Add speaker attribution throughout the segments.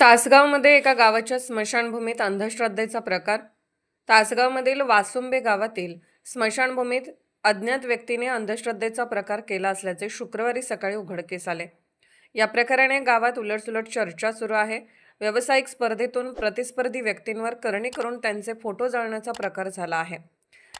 Speaker 1: तासगावमध्ये एका गावाच्या स्मशानभूमीत अंधश्रद्धेचा प्रकार. तासगावमधील वासुंबे गावातील स्मशानभूमीत अज्ञात व्यक्तीने अंधश्रद्धेचा प्रकार केला असल्याचे शुक्रवारी सकाळी उघडकीस आले. या प्रकाराने गावात उलटसुलट चर्चा सुरू आहे. व्यावसायिक स्पर्धेतून प्रतिस्पर्धी व्यक्तींवर करणी करून त्यांचे फोटो जाळण्याचा प्रकार झाला आहे.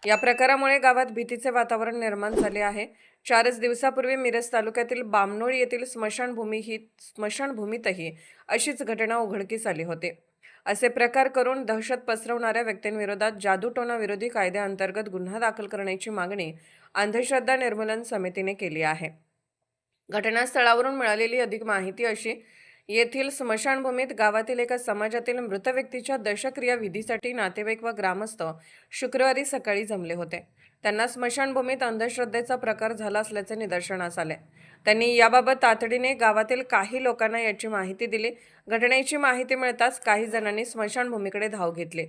Speaker 1: या प्रकारामुळे गावात भीतीचे वातावरण निर्माण झाले आहे. चारच दिवसापूर्वी मिरज तालुक्यातील बामनोळी येथील स्मशानभूमी ही स्मशानभूमीतही अशीच घटना उघडकीस आली होती. असे प्रकार करून दहशत पसरवणाऱ्या व्यक्तींविरोधात जादूटोना विरोधी कायद्याअंतर्गत गुन्हा दाखल करण्याची मागणी अंधश्रद्धा निर्मूलन समितीने केली आहे. घटनास्थळावरून मिळालेली अधिक माहिती अशी येथील स्मशानभूमीत गावातील एका समाजातील मृत व्यक्तीच्या दशक्रिया विधीसाठी नातेवाईक व ग्रामस्थ शुक्रवारी सकाळी जमले होते. त्यांना स्मशानभूमीत अंधश्रद्धेचा प्रकार झाला असल्याचे निदर्शनास आले. त्यांनी याबाबत तातडीने गावातील काही लोकांना याची माहिती दिली. घटनेची माहिती मिळताच काही जणांनी स्मशानभूमीकडे धाव घेतली.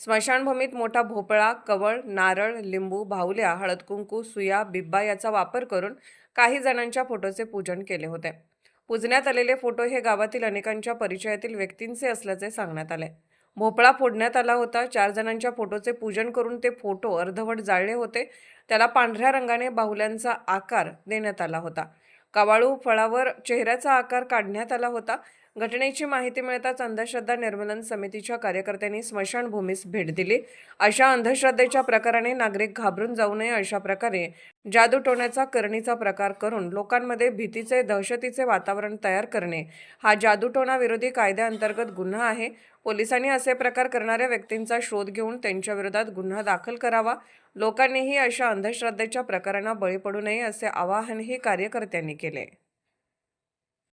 Speaker 1: स्मशानभूमीत मोठा भोपळा कवळ नारळ लिंबू भावल्या हळद कुंकू सुया बिब्बा याचा वापर करून काही जणांच्या फोटोचे पूजन केले होते. पूजण्यात आलेले फोटो हे गावातील अनेकांच्या परिचयातील व्यक्तींचे असल्याचे सांगण्यात आले. भोपळा फोडण्यात आला होता. चार जणांच्या फोटोचे पूजन करून ते फोटो अर्धवट जाळले होते. त्याला पांढऱ्या रंगाने बाहुल्यांचा आकार देण्यात आला होता. कवाळू फळावर चेहऱ्याचा आकार काढण्यात आला होता. घटनेची माहिती मिळताच अंधश्रद्धा निर्मूलन समितीच्या कार्यकर्त्यांनी स्मशानभूमीस भेट दिली. अशा अंधश्रद्धेच्या प्रकाराने नागरिक घाबरून जाऊ नये अशा प्रकारे जादूटोण्याचा करणीचा प्रकार करून लोकांमध्ये भीतीचे दहशतीचे वातावरण तयार करणे हा जादूटोणाविरोधी कायद्याअंतर्गत गुन्हा आहे. पोलिसांनी असे प्रकार करणाऱ्या व्यक्तींचा शोध घेऊन त्यांच्याविरोधात गुन्हा दाखल करावा. लोकांनीही अशा अंधश्रद्धेच्या प्रकारांना बळी पडू नये असे आवाहनही कार्यकर्त्यांनी केले.